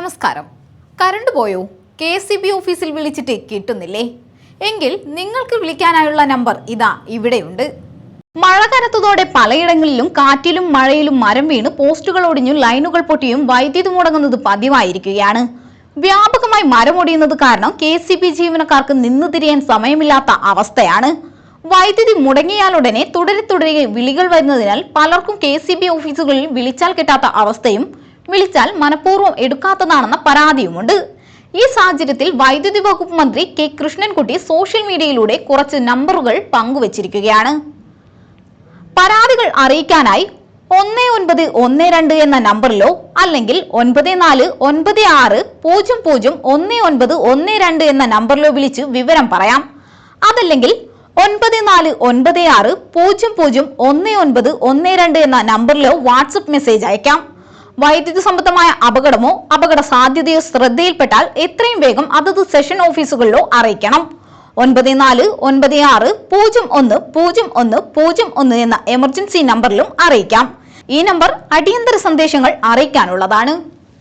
നമസ്കാരം. കറണ്ട് പോയോ? K C B ഓഫീസിൽ വിളിച്ചിട്ട് കിട്ടുന്നില്ലേ? എങ്കിൽ നിങ്ങൾക്ക് വിളിക്കാനായുള്ള നമ്പർ ഇതാ ഇവിടെയുണ്ട്. മഴ കനത്തതോടെ പലയിടങ്ങളിലും കാറ്റിലും മഴയിലും മരം വീണ് പോസ്റ്റുകൾ ഒടിഞ്ഞും ലൈനുകൾ പൊട്ടിയും വൈദ്യുതി മുടങ്ങുന്നത് പതിവായിരിക്കുകയാണ്. വ്യാപകമായി മരമൊടിയുന്നത് കാരണം കെ സി ബി ജീവനക്കാർക്ക് നിന്ന് തിരിയാൻ സമയമില്ലാത്ത അവസ്ഥയാണ്. വൈദ്യുതി മുടങ്ങിയാലുടനെ തുടരെ തുടരെ വിളികൾ വരുന്നതിനാൽ പലർക്കും കെ സി ബി ഓഫീസുകളിൽ വിളിച്ചാൽ കിട്ടാത്ത അവസ്ഥയും വിളിച്ചാൽ മനഃപൂർവം എടുക്കാത്തതാണെന്ന പരാതിയുമുണ്ട്. ഈ സാഹചര്യത്തിൽ വൈദ്യുതി വകുപ്പ് മന്ത്രി കെ കൃഷ്ണൻകുട്ടി സോഷ്യൽ മീഡിയയിലൂടെ കുറച്ച് നമ്പറുകൾ പങ്കുവച്ചിരിക്കുകയാണ്. പരാതികൾ അറിയിക്കാനായി ഒന്ന് ഒൻപത് ഒന്ന് രണ്ട് എന്ന നമ്പറിലോ അല്ലെങ്കിൽ ഒൻപത് നാല് ഒൻപത് ആറ് പൂജ്യം പൂജ്യം ഒന്ന് ഒൻപത് ഒന്ന് രണ്ട് എന്ന നമ്പറിലോ വിളിച്ച് വിവരം പറയാം. അതല്ലെങ്കിൽ ഒൻപത് നാല് ഒൻപത് ആറ് പൂജ്യം പൂജ്യം ഒന്ന് ഒൻപത് ഒന്ന് രണ്ട് എന്ന നമ്പറിലോ വാട്സപ്പ് മെസ്സേജ് അയക്കാം. വൈദ്യുതി സംബന്ധമായ അപകടമോ അപകട സാധ്യതയോ ശ്രദ്ധയിൽപ്പെട്ടാൽ എത്രയും വേഗം അതത് സെഷൻ ഓഫീസുകളിലോ അറിയിക്കണം. ഒൻപത് നാല് ഒൻപത് ആറ് പൂജ്യം ഒന്ന് പൂജ്യം ഒന്ന് പൂജ്യം ഒന്ന് എന്ന എമർജൻസി നമ്പറിലും അറിയിക്കാം. ഈ നമ്പർ അടിയന്തര സന്ദേശങ്ങൾ അറിയിക്കാനുള്ളതാണ്.